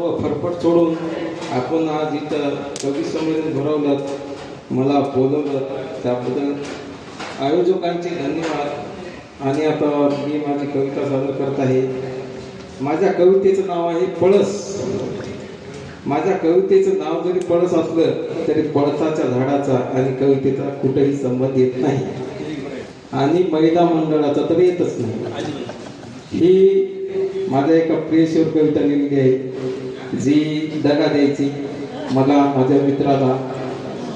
फरफट सोडून आपण आज इथं कवी संमेलन भरवलं मला बोलवलं त्याबद्दल आयोजकांचे धन्यवाद. आणि आता मी माझी कविता सादर करत आहे. माझ्या कवितेचं नाव आहे पळस. माझ्या कवितेचं नाव जरी पळस असलं तरी पळसाच्या झाडाचा आणि कवितेचा कुठेही संबंध येत नाही. आणि महिला मंडळाचा तर येतच नाही. ही माझ्या एका प्रियशीवर कविता लिहिलेली आहे. जी दगा द्यायची मला माझ्या मित्राला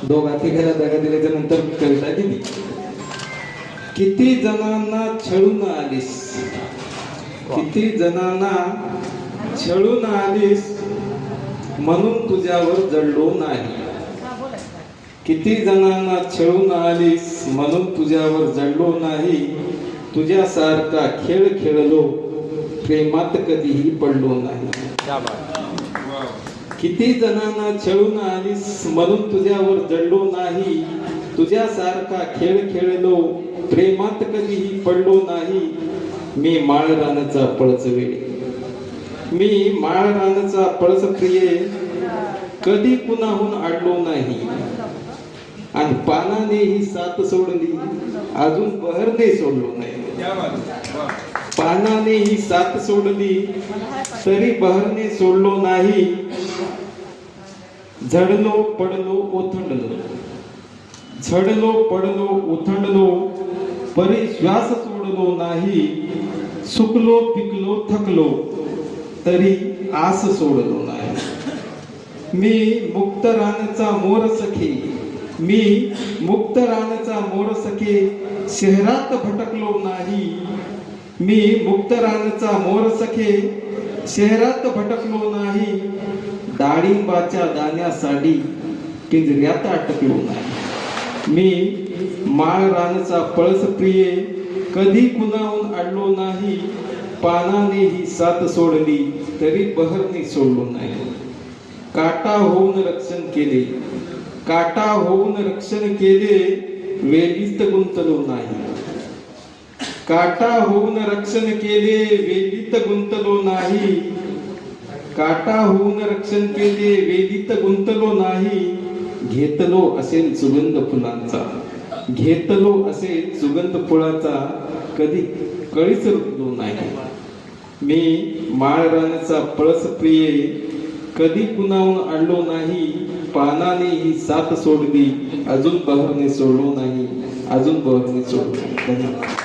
दोघा तिघाला दगा दिल्याच्या नंतर कविता दिली. किती जणांना छळून आलीस? किती जणांना छळून आलीस? म्हणून तुझ्यावर जळलो नाही. किती जणांना छळून आलीस? म्हणून तुझ्यावर जळलो नाही. तुझ्यासारखा खेळ खेळलो प्रेमात कधीही पडलो नाही. किती जणांना छळून आलीस म्हणून तुझ्यावर जडलो नाही तुझ्यासारखा खेळ खेळलो प्रेमात कधीही पडलो नाही. मी माळरानाचा पळस मी माळरानचा पळस प्रिये कधी कुणाहून आडलो नाही. आणि पानाने ही साथ सोडली. अजून बहरने सोडलो नाही. पानाने ही साथ सोडली तरी बहरने सोडलो नाही. झडलो पडलो ओथंडलो. झडलो पडलो ओथंडलो परी श्वास सोडलो नाही. सुकलो पिकलो थकलो तरी आस सोडलो नाही. मी मुक्त रानाचा मोर सखे. मी मुक्त रानाचा मोर सखे शहरात भटकलो नाही. मी मुक्त रानाचा मोर सखे शहरात भटकलो नाही. डाळिंबाच्या दाण्यासाठी पिंजऱ्यात अटकलो नाही. मी माळ रानाचा पळस प्रिये कधी कुणाहून अडलो नाही. पानाने ही साथ सोडली तरी बहरने सोडलो नाही. काटा होऊन रक्षण केले. काटा होऊन रक्षण केले वेलीत गुंतलो नाही. काटा होऊन रक्षण केले वेलीत गुंतलो नाही. काटा होऊन रक्षण केले वेलीत गुंतलो नाही. घेतलो असेल सुगंध फुलांचा. घेतलो असेल सुगंध फुलाचा कधी कळीच रुतलो नाही. मी माळरानचा पळस प्रिय कधी कुणाहून आणलो नाही पानाने ही साथ सोडली अजून बहरने सोडलो नाही अजून बहरने सोडलो धन्यवाद.